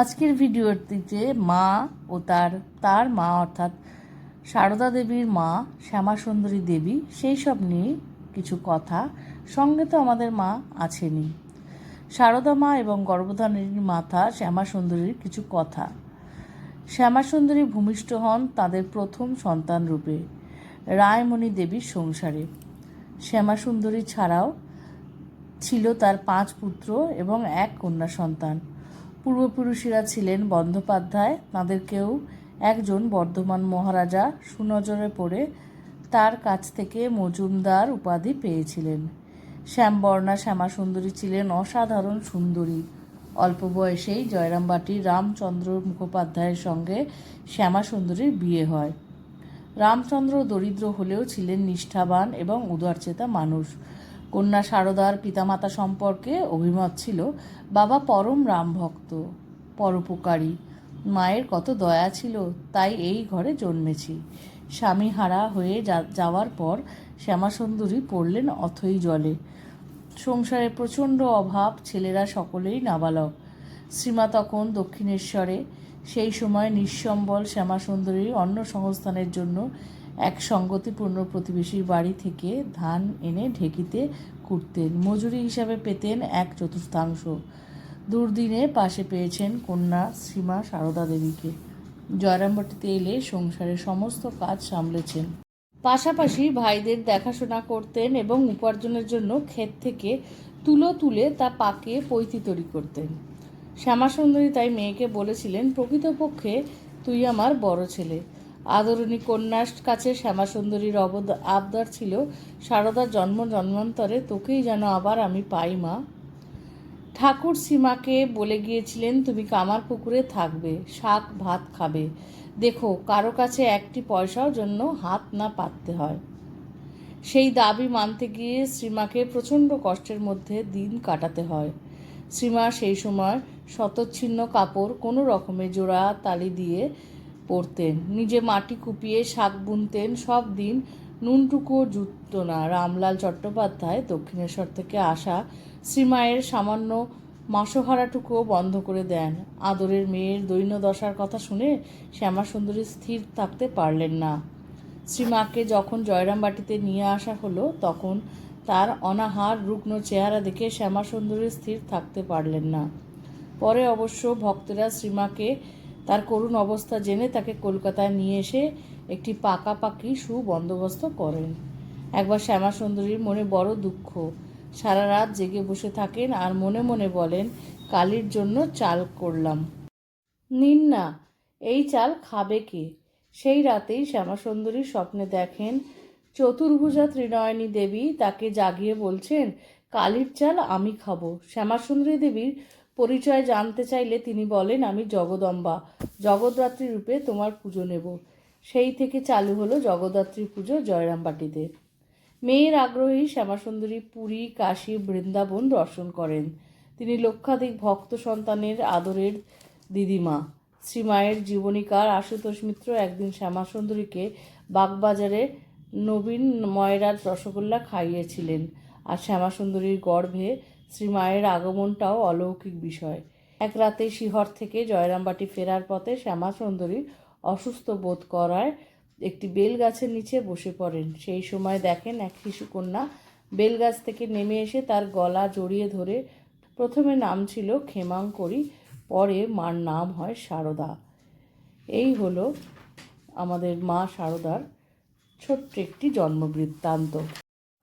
আজকের ভিডিওটিতে মা ও তার তার মা অর্থাৎ সারদা দেবীর মা শ্যামা সুন্দরী দেবী সেই সব নিয়ে কিছু কথা সঙ্গে তো আমাদের মা আছেনই। সারদা মা এবং গর্ভধারিণীর মাথা শ্যামা সুন্দরীর কিছু কথা। শ্যামা সুন্দরী ভূমিষ্ঠ হন তাদের প্রথম সন্তান রূপে, রায়মণি দেবীর সংসারে। শ্যামা সুন্দরী ছাড়াও ছিল তার পাঁচ পুত্র এবং এক কন্যা সন্তান। পূর্বপুরুষেরা ছিলেন বন্দ্যোপাধ্যায়। তাদেরকেও একজন বর্ধমান মহারাজা সুনজরে পড়ে তার কাছ থেকে মজুমদার উপাধি পেয়েছিলেন। শ্যামবর্ণা শ্যামা সুন্দরী ছিলেন অসাধারণ সুন্দরী। অল্প বয়সেই জয়রামবাটির রামচন্দ্র মুখোপাধ্যায়ের সঙ্গে শ্যামা সুন্দরীর বিয়ে হয়। রামচন্দ্র দরিদ্র হলেও ছিলেন নিষ্ঠাবান এবং উদারচেতা মানুষ। কন্যা সারদার পিতামাতা সম্পর্কে অভিমত ছিল, বাবা পরম রামভক্ত পরোপকারী। মায়ের কত দয়া ছিল, তাই এই ঘরে জন্মেছি। স্বামী হারা হয়ে যাওয়ার পর শ্যামাসুন্দরী পড়লেন অথই জলে। সংসারে প্রচণ্ড অভাব, ছেলেরা সকলেই নাবালক। শ্রীমা তখন দক্ষিণেশ্বরে। সেই সময় নিঃসম্বল শ্যামাসুন্দরী অন্য সংস্থানের জন্য এক সঙ্গতিপূর্ণ প্রতিবেশীর বাড়ি থেকে ধান এনে ঢেকিতে কুটতেন। মজুরি হিসাবে পেতেন এক চতুর্থাংশ। দুর্দিনে পাশে পেয়েছেন কন্যা শ্রীমা সারদা দেবীকে। জয়রামবাটিতে এলে সংসারের সমস্ত কাজ সামলেছেন। পাশাপাশি ভাইদের দেখাশোনা করতেন এবং উপার্জনের জন্য ক্ষেত থেকে তুলো তুলে তা পাকিয়ে পৈতি তৈরি করতেন। শ্যামাসুন্দরী তাই মেয়েকে বলেছিলেন, প্রকৃতপক্ষে তুই আমার বড় ছেলে। আদরণী কন্যার কাছে শ্যামাসুন্দরীর অবদ আবদার ছিল, সারদার জন্ম জন্মান্তরে তোকেই যেন আবার আমি পাই, মা। ঠাকুর সীমাকে বলে গিয়েছিলেন, তুমি কামার পুকুরে থাকবে, শাক ভাত খাবে। দেখো, কারও কাছে একটি পয়সার জন্য হাত না পাততে হয়। সেই দাবি মানতে গিয়ে শ্রীমাকে প্রচণ্ড কষ্টের মধ্যে দিন কাটাতে হয়। শ্রীমা সেই সময় শতচ্ছিন্ন কাপড় কোনো রকমে জোড়া তালি দিয়ে পরতেন নিজে মাটি কুপিয়ে শাক বুনতেন। সব দিন নুনটুকুও জুটত না। রামলাল চট্টোপাধ্যায় দক্ষিণেশ্বর থেকে আসা শ্রীমায়ের সামান্য মাসোহারাটুকুও বন্ধ করে দেন। আদরের মেয়ের দৈন্যদশার কথা শুনে শ্যামাসুন্দরী স্থির থাকতে পারলেন না। শ্রীমাকে যখন জয়রামবাটিতে নিয়ে আসা হলো, তখন তার অনাহার রুগ্ন চেহারা দেখে শ্যামাসুন্দরী স্থির থাকতে পারলেন না। পরে অবশ্য ভক্তরা শ্রীমাকে তার করুণ অবস্থা জেনে তাকে কলকাতায় নিয়ে এসে একটি পাকাপাকি সুবন্দোবস্ত করেন। একবার শ্যামাসুন্দরীর মনে বড় দুঃখ। সারা রাত জেগে বসে থাকেন আর মনে মনে বলেন, কালির জন্য চাল করলাম। নিন না, এই চাল খাবে কে? সেই রাতেই শ্যামাসুন্দরী স্বপ্নে দেখেন, চতুর্ভুজা ত্রিনয়নী দেবী তাকে জাগিয়ে বলছেন, কালির চাল আমি খাব। শ্যামাসুন্দরী দেবীর পরিচয় জানতে চাইলে তিনি বলেন, আমি জগদম্বা। জগদ্ধাত্রী রূপে তোমার পুজো নেব। সেই থেকে চালু হলো জগদ্ধাত্রী পুজো জয়রামবাটিতে মেয়ের আগ্রহী শ্যামাসুন্দরী পুরী, কাশী, বৃন্দাবন দর্শন করেন। তিনি লক্ষাধিক ভক্ত সন্তানের আদরের দিদিমা। শ্রীমায়ের জীবনীকার আশুতোষ মিত্র একদিন শ্যামাসুন্দরীকে বাগবাজারে নবীন ময়রার রসগোল্লা খাইয়েছিলেন আর শ্যামাসুন্দরীর গর্ভে শ্রীমায়ের আগমনটাও অলৌকিক বিষয়। এক রাতে শিহর থেকে জয়রামবাটি ফেরার পথে শ্যামাসুন্দরী অসুস্থ বোধ করায় একটি বেল গাছের নিচে বসে পড়েন। সেই সময় দেখেন এক শিশুকন্যা বেলগাছ থেকে নেমে এসে তার গলা জড়িয়ে ধরে প্রথমে নাম ছিল ক্ষেমাঙ্করী, পরে মার নাম হয় সারদা। এই হলো আমাদের মা সারদার ছোট্ট একটি জন্মবৃত্তান্ত।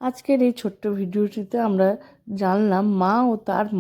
আজকের এই ছোট্ট ভিডিওটিতে আমরা জানলাম মা ও তার মা